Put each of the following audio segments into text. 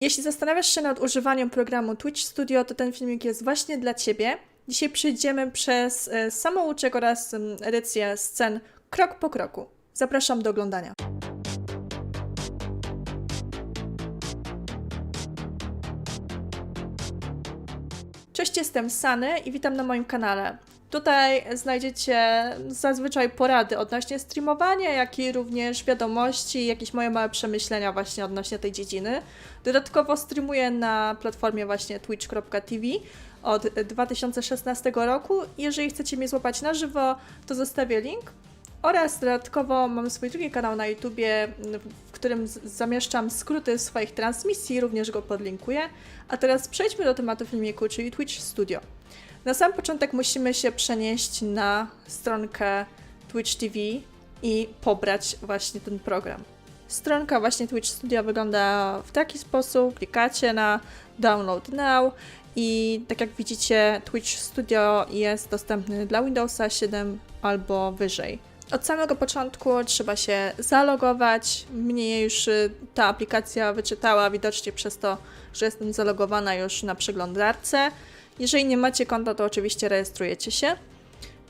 Jeśli zastanawiasz się nad używaniem programu Twitch Studio, to ten filmik jest właśnie dla Ciebie. Dzisiaj przejdziemy przez e, samouczek oraz edycję scen krok po kroku. Zapraszam do oglądania. Cześć, jestem Sany i witam na moim kanale. Tutaj znajdziecie zazwyczaj porady odnośnie streamowania, jak i również wiadomości, jakieś moje małe przemyślenia właśnie odnośnie tej dziedziny. Dodatkowo streamuję na platformie właśnie twitch.tv od 2016 roku. Jeżeli chcecie mnie złapać na żywo, to zostawię link. Oraz dodatkowo mam swój drugi kanał na YouTubie, w którym zamieszczam skróty swoich transmisji, również go podlinkuję. A teraz przejdźmy do tematu filmiku, czyli Twitch Studio. Na sam początek musimy się przenieść na stronkę Twitch TV i pobrać właśnie ten program. Stronka właśnie Twitch Studio wygląda w taki sposób. Klikacie na Download Now i tak jak widzicie, Twitch Studio jest dostępny dla Windowsa 7 albo wyżej. Od samego początku trzeba się zalogować. Mnie już y, ta aplikacja wyczytała widocznie przez to, że jestem zalogowana już na przeglądarce. Jeżeli nie macie konta, to oczywiście rejestrujecie się.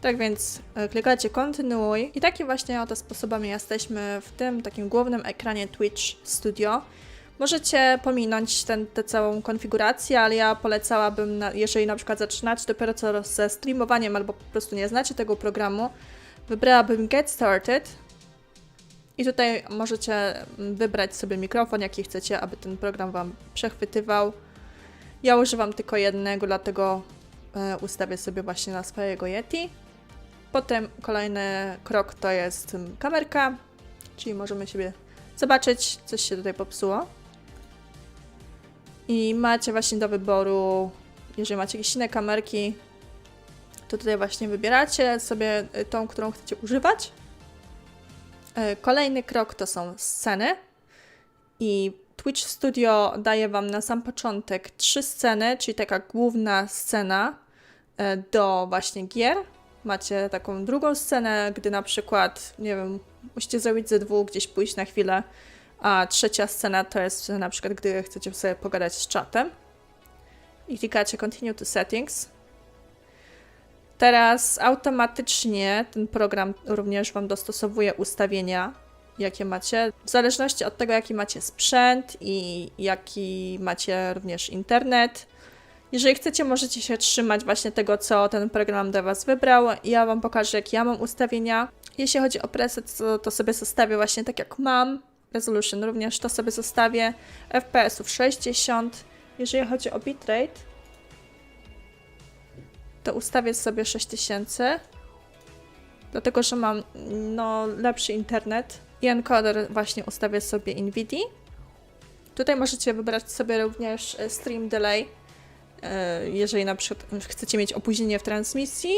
Tak więc e, klikacie kontynuuj i takim właśnie oto sposobem jesteśmy w tym takim głównym ekranie Twitch Studio. Możecie pominąć ten, tę całą konfigurację, ale ja polecałabym, na, jeżeli na przykład zaczynacie dopiero co ze streamowaniem albo po prostu nie znacie tego programu, wybrałabym Get Started i tutaj możecie mm, wybrać sobie mikrofon, jaki chcecie, aby ten program Wam przechwytywał. Ja używam tylko jednego, dlatego e, ustawię sobie właśnie na swojego Yeti. Potem kolejny krok to jest mm, kamerka, czyli możemy sobie zobaczyć, coś się tutaj popsuło. I macie właśnie do wyboru, jeżeli macie jakieś inne kamerki, to tutaj właśnie wybieracie sobie y, tą, którą chcecie używać. E, Kolejny krok to są sceny. I Twitch Studio daje Wam na sam początek trzy sceny, czyli taka główna scena e, do właśnie gier. Macie taką drugą scenę, gdy na przykład, nie wiem, musicie zrobić ze dwóch, gdzieś pójść na chwilę, a trzecia scena to jest na przykład, gdy chcecie sobie pogadać z czatem. I klikacie Continue to Settings. Teraz automatycznie ten program również Wam dostosowuje ustawienia, jakie macie, w zależności od tego, jaki macie sprzęt i jaki macie również internet. Jeżeli chcecie, możecie się trzymać właśnie tego, co ten program dla Was wybrał. Ja Wam pokażę, jak ja mam ustawienia. Jeśli chodzi o preset, to, to sobie zostawię właśnie tak, jak mam. Resolution również to sobie zostawię. FPS-ów 60. Jeżeli chodzi o bitrate, to ustawię sobie 6000, dlatego że mam no, lepszy internet. I encoder właśnie ustawię sobie NVIDIA. Tutaj możecie wybrać sobie również e, stream delay, e, jeżeli na przykład chcecie mieć opóźnienie w transmisji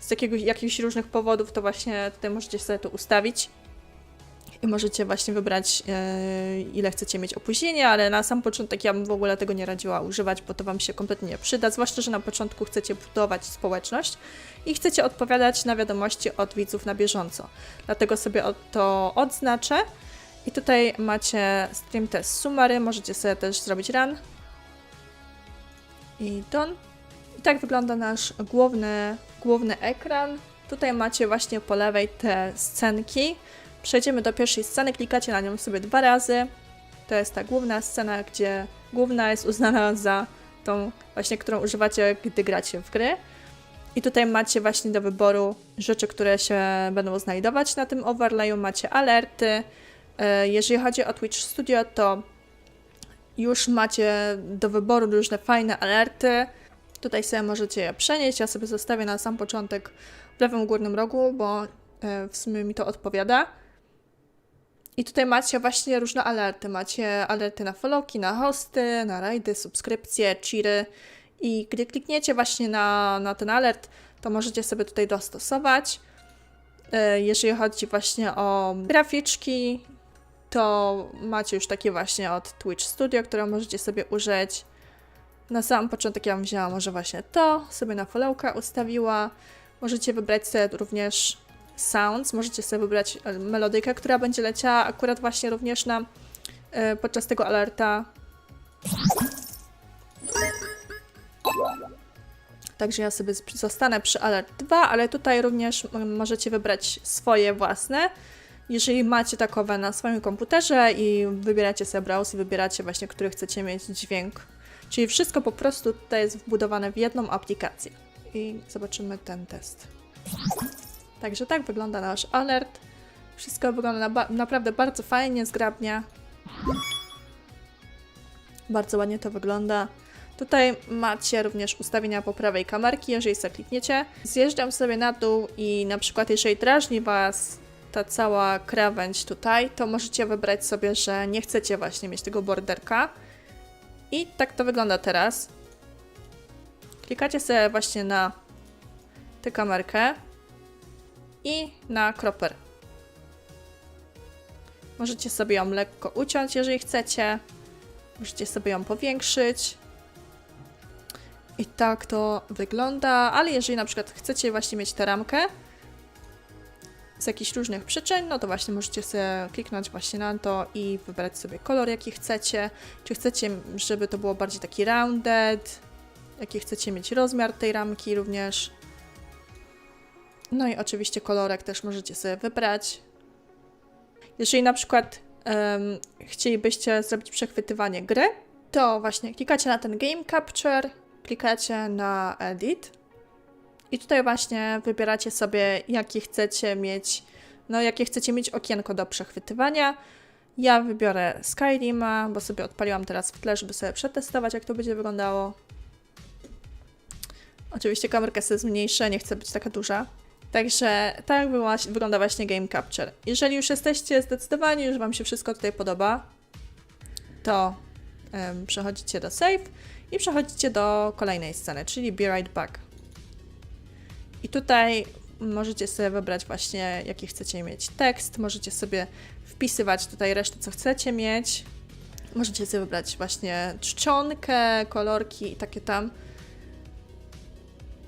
z jakiegoś, jakichś różnych powodów, to właśnie tutaj możecie sobie to ustawić. Możecie właśnie wybrać, e, ile chcecie mieć opóźnienia, ale na sam początek ja bym w ogóle tego nie radziła używać, bo to Wam się kompletnie nie przyda, zwłaszcza, że na początku chcecie budować społeczność i chcecie odpowiadać na wiadomości od widzów na bieżąco. Dlatego sobie to odznaczę. I tutaj macie stream test summary, możecie sobie też zrobić run. I done. I tak wygląda nasz główny, główny ekran. Tutaj macie właśnie po lewej te scenki. Przejdziemy do pierwszej sceny, klikacie na nią sobie dwa razy. To jest ta główna scena, gdzie główna jest uznana za tą właśnie, którą używacie, gdy gracie w gry. I tutaj macie właśnie do wyboru rzeczy, które się będą znajdować na tym overlayu. Macie alerty. E, Jeżeli chodzi o Twitch Studio, to już macie do wyboru różne fajne alerty. Tutaj sobie możecie je przenieść. Ja sobie zostawię na sam początek w lewym górnym rogu, bo e, w sumie mi to odpowiada. I tutaj macie właśnie różne alerty. Macie alerty na followki, na hosty, na rajdy, subskrypcje, cheery. I gdy klikniecie właśnie na, na ten alert, to możecie sobie tutaj dostosować. E, Jeżeli chodzi właśnie o graficzki, to macie już takie właśnie od Twitch Studio, które możecie sobie użyć. Na sam początek ja bym wzięła może właśnie to, sobie na followka ustawiła. Możecie wybrać sobie również Sounds. Możecie sobie wybrać e, melodykę, która będzie leciała akurat właśnie również na e, podczas tego alerta. Także ja sobie zostanę przy alert 2, ale tutaj również możecie wybrać swoje własne. Jeżeli macie takowe na swoim komputerze i wybieracie sobie browse i wybieracie właśnie, który chcecie mieć dźwięk. Czyli wszystko po prostu tutaj jest wbudowane w jedną aplikację. I zobaczymy ten test. Także tak wygląda nasz alert. Wszystko wygląda na naprawdę bardzo fajnie, zgrabnie. Bardzo ładnie to wygląda. Tutaj macie również ustawienia po prawej kamerki, jeżeli sobie klikniecie. Zjeżdżam sobie na dół i na przykład jeżeli drażni Was ta cała krawędź tutaj, to możecie wybrać sobie, że nie chcecie właśnie mieć tego borderka. I tak to wygląda teraz. Klikacie sobie właśnie na tę kamerkę i na kropper. Możecie sobie ją lekko uciąć, jeżeli chcecie. Możecie sobie ją powiększyć. I tak to wygląda, ale jeżeli na przykład chcecie właśnie mieć tę ramkę z jakichś różnych przyczyn, no to właśnie możecie sobie kliknąć właśnie na to i wybrać sobie kolor, jaki chcecie. Czy chcecie, żeby to było bardziej taki rounded, jaki chcecie mieć rozmiar tej ramki również. No i oczywiście kolorek też możecie sobie wybrać. Jeżeli na przykład em, chcielibyście zrobić przechwytywanie gry, to właśnie klikacie na ten Game Capture, klikacie na Edit i tutaj właśnie wybieracie sobie, jaki chcecie mieć, no jakie chcecie mieć okienko do przechwytywania. Ja wybiorę Skyrima, bo sobie odpaliłam teraz w tle, żeby sobie przetestować, jak to będzie wyglądało. Oczywiście kamerkę sobie zmniejszę, nie chcę być taka duża. Także tak wygląda właśnie Game Capture. Jeżeli już jesteście zdecydowani, że Wam się wszystko tutaj podoba, to em, przechodzicie do save i przechodzicie do kolejnej sceny, czyli Be Right Back. I tutaj możecie sobie wybrać właśnie, jaki chcecie mieć tekst, możecie sobie wpisywać tutaj resztę, co chcecie mieć. Możecie sobie wybrać właśnie czcionkę, kolorki i takie tam.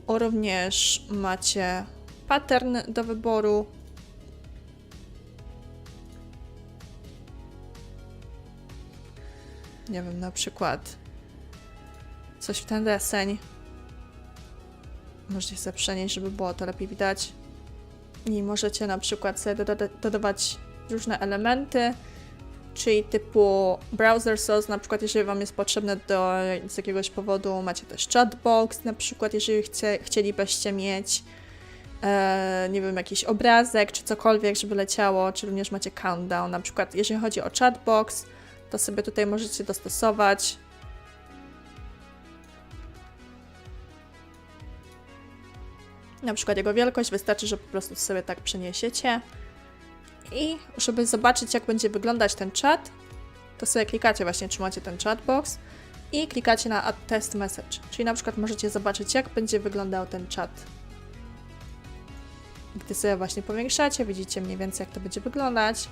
O, również macie pattern do wyboru. Nie wiem, na przykład coś w ten deseń. Możecie sobie przenieść, żeby było to lepiej widać. I możecie na przykład sobie doda- dodawać różne elementy, czyli typu browser source, na przykład jeżeli Wam jest potrzebne do z jakiegoś powodu, macie też chatbox, na przykład jeżeli chcie, chcielibyście mieć e, nie wiem, jakiś obrazek czy cokolwiek, żeby leciało, czy również macie countdown. Na przykład, jeżeli chodzi o chatbox, to sobie tutaj możecie dostosować. Na przykład jego wielkość, wystarczy, że po prostu sobie tak przeniesiecie. I żeby zobaczyć, jak będzie wyglądać ten czat, to sobie klikacie właśnie, czy macie ten chatbox i klikacie na Add Test Message. Czyli na przykład możecie zobaczyć, jak będzie wyglądał ten czat gdy sobie właśnie powiększacie, widzicie mniej więcej jak to będzie wyglądać.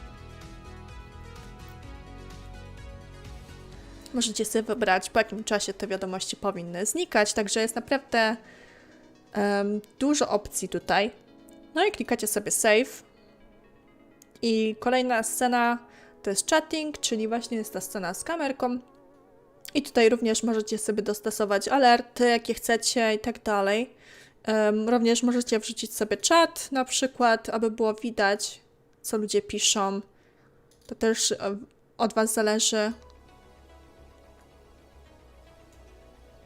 Możecie sobie wybrać, po jakim czasie te wiadomości powinny znikać, także jest naprawdę em, dużo opcji tutaj. No i klikacie sobie Save. I kolejna scena to jest chatting, czyli właśnie jest ta scena z kamerką. I tutaj również możecie sobie dostosować alerty, jakie chcecie i tak dalej. Również możecie wrzucić sobie czat na przykład, aby było widać, co ludzie piszą. To też e, od Was zależy.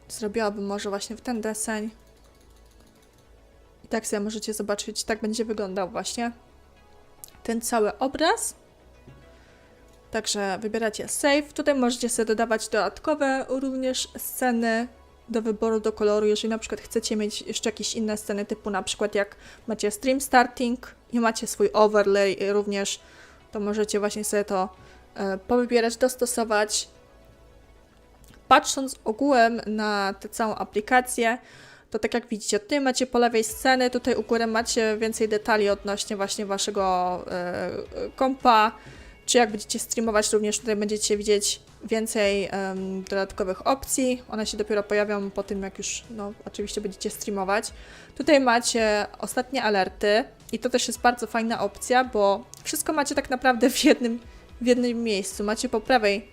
Zrobiłabym może właśnie w ten deseń. I tak sobie możecie zobaczyć, tak będzie wyglądał właśnie ten cały obraz. Także wybieracie save. Tutaj możecie sobie dodawać dodatkowe również sceny do wyboru do koloru, jeżeli na przykład chcecie mieć jeszcze jakieś inne sceny, typu na przykład jak macie stream starting i macie swój overlay również, to możecie właśnie sobie to e, powybierać, dostosować. Patrząc ogółem na tę całą aplikację, to tak jak widzicie, tutaj macie po lewej sceny, tutaj u góry macie więcej detali odnośnie właśnie waszego e, kompa, czy jak będziecie streamować, również tutaj będziecie widzieć więcej em, dodatkowych opcji. One się dopiero pojawią po tym, jak już, no, oczywiście będziecie streamować. Tutaj macie ostatnie alerty i to też jest bardzo fajna opcja, bo wszystko macie tak naprawdę w jednym, w jednym miejscu. Macie po prawej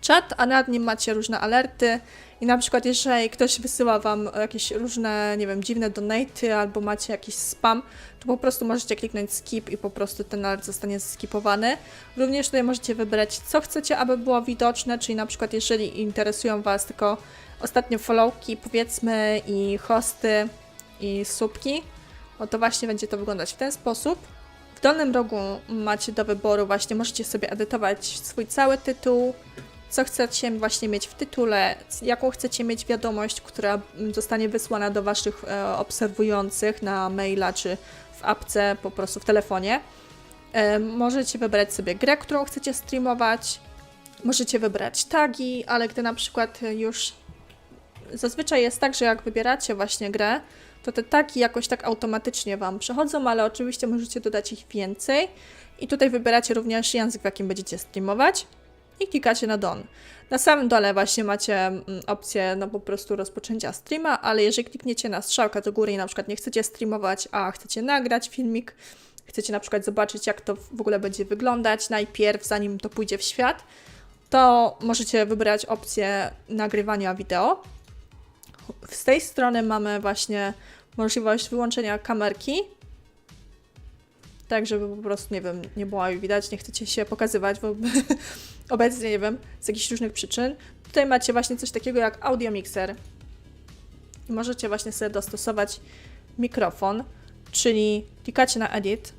czat, a nad nim macie różne alerty. I na przykład, jeżeli ktoś wysyła wam jakieś różne, nie wiem, dziwne donaty albo macie jakiś spam, to po prostu możecie kliknąć skip i po prostu ten alert zostanie skipowany. Również tutaj możecie wybrać, co chcecie, aby było widoczne, czyli na przykład, jeżeli interesują was tylko ostatnie followki, powiedzmy, i hosty, i słupki, no to właśnie będzie to wyglądać w ten sposób. W dolnym rogu macie do wyboru właśnie, możecie sobie edytować swój cały tytuł, co chcecie właśnie mieć w tytule, jaką chcecie mieć wiadomość, która zostanie wysłana do Waszych e, obserwujących na maila czy w apce, po prostu w telefonie. E, możecie wybrać sobie grę, którą chcecie streamować, możecie wybrać tagi, ale gdy na przykład już zazwyczaj jest tak, że jak wybieracie właśnie grę, to te tagi jakoś tak automatycznie Wam przechodzą, ale oczywiście możecie dodać ich więcej. I tutaj wybieracie również język, w jakim będziecie streamować i klikacie na Don. Na samym dole właśnie macie mm, opcję no po prostu rozpoczęcia streama, ale jeżeli klikniecie na strzałkę do góry i na przykład nie chcecie streamować, a chcecie nagrać filmik, chcecie na przykład zobaczyć jak to w ogóle będzie wyglądać najpierw, zanim to pójdzie w świat, to możecie wybrać opcję nagrywania wideo. Z tej strony mamy właśnie możliwość wyłączenia kamerki, tak żeby po prostu, nie wiem, nie było widać, nie chcecie się pokazywać, bo obecnie, nie wiem, z jakichś różnych przyczyn. Tutaj macie właśnie coś takiego jak audio mixer i możecie właśnie sobie dostosować mikrofon, czyli klikacie na edit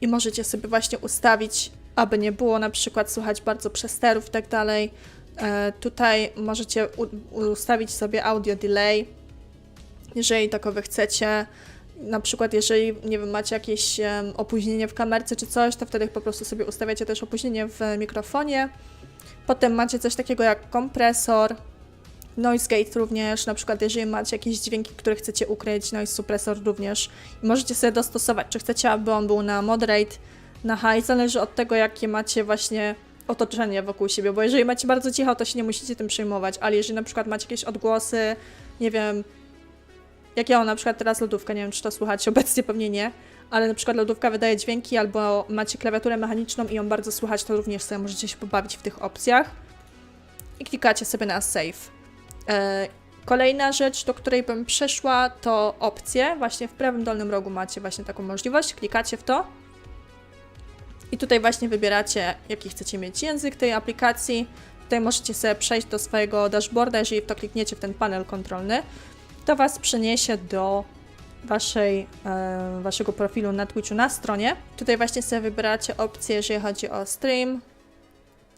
i możecie sobie właśnie ustawić, aby nie było na przykład słychać bardzo przesterów i tak dalej. E, tutaj możecie ustawić sobie audio delay, jeżeli takowe chcecie. Na przykład, jeżeli nie wiem, macie jakieś opóźnienie w kamerce czy coś, to wtedy po prostu sobie ustawiacie też opóźnienie w mikrofonie. Potem macie coś takiego jak kompresor, noise gate również, na przykład jeżeli macie jakieś dźwięki, które chcecie ukryć, noise suppressor również. I możecie sobie dostosować, czy chcecie, aby on był na moderate, na high, zależy od tego, jakie macie właśnie otoczenie wokół siebie, bo jeżeli macie bardzo cicho, to się nie musicie tym przejmować, ale jeżeli na przykład macie jakieś odgłosy, nie wiem, jak ja mam na przykład teraz lodówkę, nie wiem czy to słuchać, obecnie pewnie nie, ale na przykład lodówka wydaje dźwięki albo macie klawiaturę mechaniczną i ją bardzo słuchać, to również sobie możecie się pobawić w tych opcjach i klikacie sobie na save. E, Kolejna rzecz, do której bym przeszła, to opcje. Właśnie w prawym dolnym rogu macie właśnie taką możliwość. Klikacie w to i tutaj właśnie wybieracie, jaki chcecie mieć język tej aplikacji. Tutaj możecie sobie przejść do swojego dashboarda, jeżeli w to klikniecie w ten panel kontrolny, to Was przeniesie do waszej, e, waszego profilu na Twitchu na stronie. Tutaj właśnie sobie wybieracie opcję, jeżeli chodzi o stream,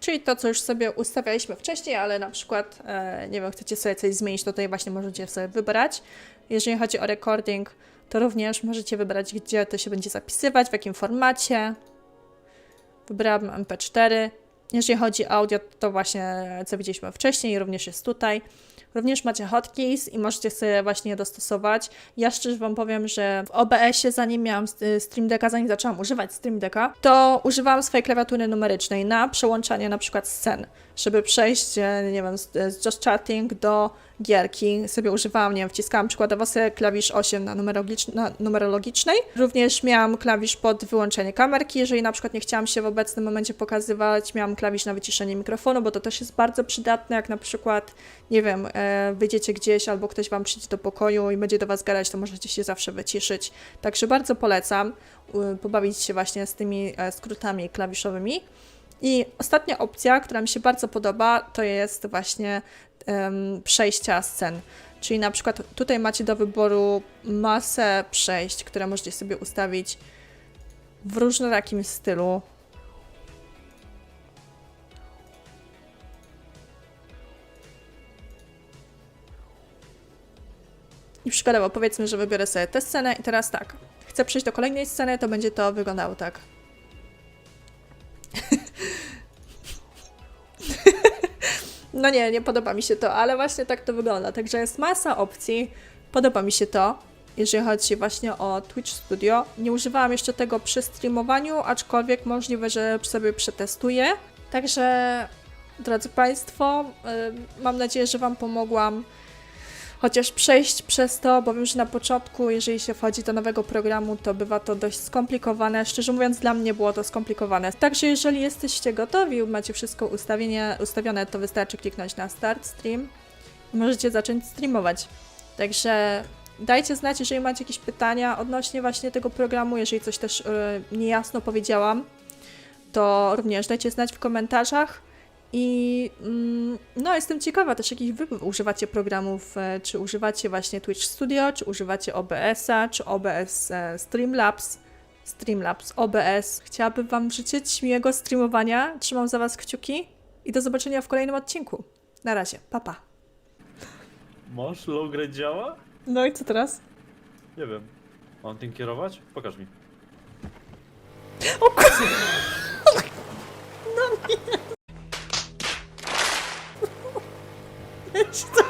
czyli to, co już sobie ustawialiśmy wcześniej, ale na przykład, e, nie wiem, chcecie sobie coś zmienić, to tutaj właśnie możecie sobie wybrać. Jeżeli chodzi o recording, to również możecie wybrać, gdzie to się będzie zapisywać, w jakim formacie. Wybrałabym MP4. Jeżeli chodzi o audio, to właśnie co widzieliśmy wcześniej, również jest tutaj. Również macie hotkeys i możecie sobie właśnie dostosować. Ja szczerze Wam powiem, że w OBS-ie, zanim miałam y, Stream Decka, zanim zaczęłam używać Stream Decka, to używałam swojej klawiatury numerycznej na przełączanie na przykład scen, żeby przejść, e, nie wiem, z, z Just Chatting do gierki. Sobie używałam, nie wiem, wciskałam przykładowo sobie klawisz 8 na, numerologicz- na numerologicznej. Również miałam klawisz pod wyłączenie kamerki, jeżeli na przykład nie chciałam się w obecnym momencie pokazywać, miałam klawisz na wyciszenie mikrofonu, bo to też jest bardzo przydatne, jak na przykład, nie wiem, e, wyjdziecie gdzieś albo ktoś Wam przyjdzie do pokoju i będzie do Was gadać, to możecie się zawsze wyciszyć. Także bardzo polecam y, pobawić się właśnie z tymi e, skrótami klawiszowymi. I ostatnia opcja, która mi się bardzo podoba, to jest właśnie em, przejścia scen. Czyli na przykład tutaj macie do wyboru masę przejść, które możecie sobie ustawić w różnorakim stylu. I przykładowo powiedzmy, że wybiorę sobie tę scenę i teraz tak, chcę przejść do kolejnej sceny, to będzie to wyglądało tak. No nie, nie podoba mi się to, ale właśnie tak to wygląda. Także jest masa opcji. Podoba mi się to, jeżeli chodzi właśnie o Twitch Studio. Nie używałam jeszcze tego przy streamowaniu, aczkolwiek możliwe, że sobie przetestuję. Także, drodzy Państwo, y, mam nadzieję, że Wam pomogłam chociaż przejść przez to, bo wiem, że na początku, jeżeli się wchodzi do nowego programu, to bywa to dość skomplikowane. Szczerze mówiąc, dla mnie było to skomplikowane. Także jeżeli jesteście gotowi, macie wszystko ustawienie, ustawione, to wystarczy kliknąć na Start Stream i możecie zacząć streamować. Także dajcie znać, jeżeli macie jakieś pytania odnośnie właśnie tego programu, jeżeli coś też yy, niejasno powiedziałam, to również dajcie znać w komentarzach. I mm, no, jestem ciekawa też, jakich wy używacie programów, e, czy używacie właśnie Twitch Studio, czy używacie OBS-a, czy OBS e, Streamlabs, Streamlabs, OBS. Chciałabym Wam życzyć miłego streamowania, trzymam za Was kciuki i do zobaczenia w kolejnym odcinku. Na razie, papa. Pa. Masz low grade działa? No i co teraz? Nie wiem. Mam tym kierować? Pokaż mi. O kur... No nie. She's